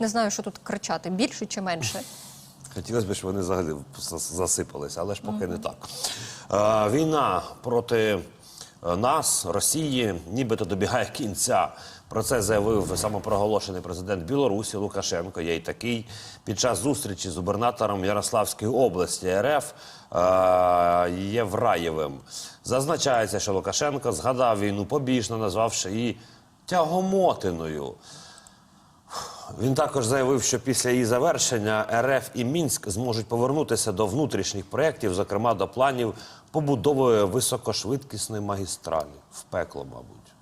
Не знаю, що тут кричати більше чи менше. Хотілося б, щоб вони взагалі засипалися, але ж поки не так. Е, війна проти е, нас, Росії, нібито добігає кінця. Про це заявив самопроголошений президент Білорусі Лукашенко. Є й такий під час зустрічі з губернатором Ярославської області РФ е, Євраєвим. Зазначається, що Лукашенко згадав війну побіжно, назвавши її тягомотиною. Він також заявив, що після її завершення РФ і Мінськ зможуть повернутися до внутрішніх проєктів, зокрема до планів побудови високошвидкісної магістралі в пекло, мабуть.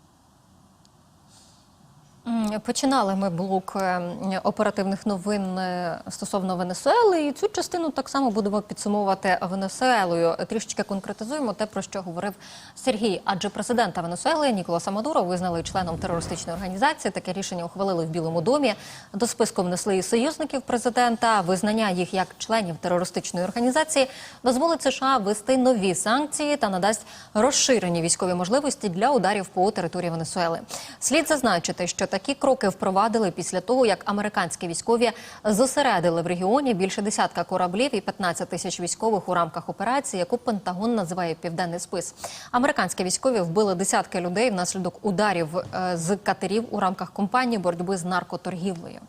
Починали ми блок е, оперативних новин е, стосовно Венесуели, і цю частину так само будемо підсумовувати Венесуелою. Трішечки конкретизуємо те, про що говорив Сергій. Адже президента Венесуели Ніколаса Мадуро визнали членом терористичної організації. Таке рішення ухвалили в Білому домі. До списку внесли і союзників президента. Визнання їх як членів терористичної організації дозволить США ввести нові санкції та надасть розширені військові можливості для ударів по території Венесуели. Слід зазначити, що такі кроки впровадили після того, як американські військові зосередили в регіоні більше десятка кораблів і 15 тисяч військових у рамках операції, яку Пентагон називає Південний спис. Американські військові вбили десятки людей внаслідок ударів е, з катерів у рамках компанії боротьби з наркоторгівлею.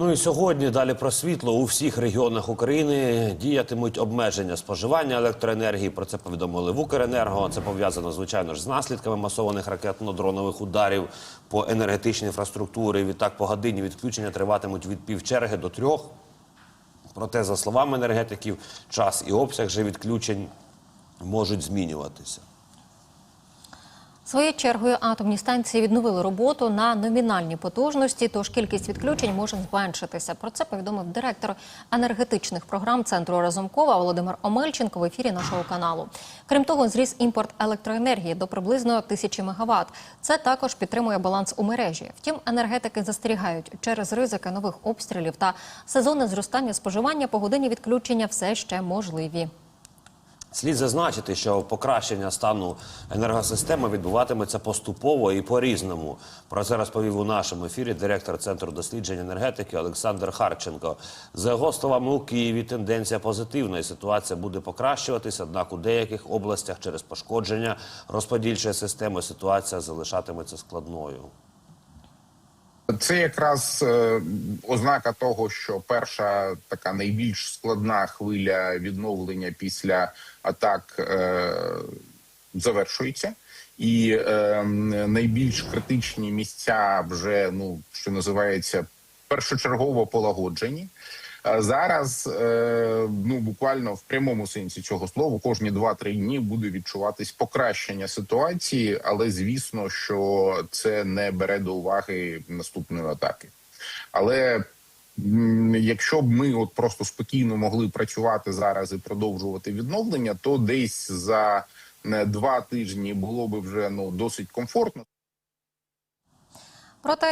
Ну і сьогодні далі про світло у всіх регіонах України діятимуть обмеження споживання електроенергії. Про це повідомили в Укренерго. Це пов'язано звичайно ж з наслідками масованих ракетно-дронових ударів по енергетичній інфраструктурі. Відтак по годині відключення триватимуть від півчерги до трьох. Проте, за словами енергетиків, час і обсяг же відключень можуть змінюватися. Своєю чергою атомні станції відновили роботу на номінальній потужності, тож кількість відключень може зменшитися. Про це повідомив директор енергетичних програм центру Разумкова Володимир Омельченко в ефірі нашого каналу. Крім того, зріс імпорт електроенергії до приблизно тисячі мегаватт. Це також підтримує баланс у мережі. Втім, енергетики застерігають через ризики нових обстрілів та сезонне зростання споживання по годині відключення все ще можливі. Слід зазначити, що покращення стану енергосистеми відбуватиметься поступово і по-різному. Про це розповів у нашому ефірі директор Центру досліджень енергетики Олександр Харченко. За його словами, у Києві тенденція позитивна і ситуація буде покращуватися, однак у деяких областях через пошкодження розподільчої системи ситуація залишатиметься складною. Це якраз е, ознака того, що перша така найбільш складна хвиля відновлення після атак е, завершується, і е, найбільш критичні місця вже ну що називається першочергово полагоджені. Зараз е, ну буквально в прямому сенсі цього слова кожні 2-3 дні буде відчуватись покращення ситуації, але звісно, що це не бере до уваги наступної атаки. Але якщо б ми от просто спокійно могли працювати зараз і продовжувати відновлення, то десь за е, два тижні було б вже ну досить комфортно. Проте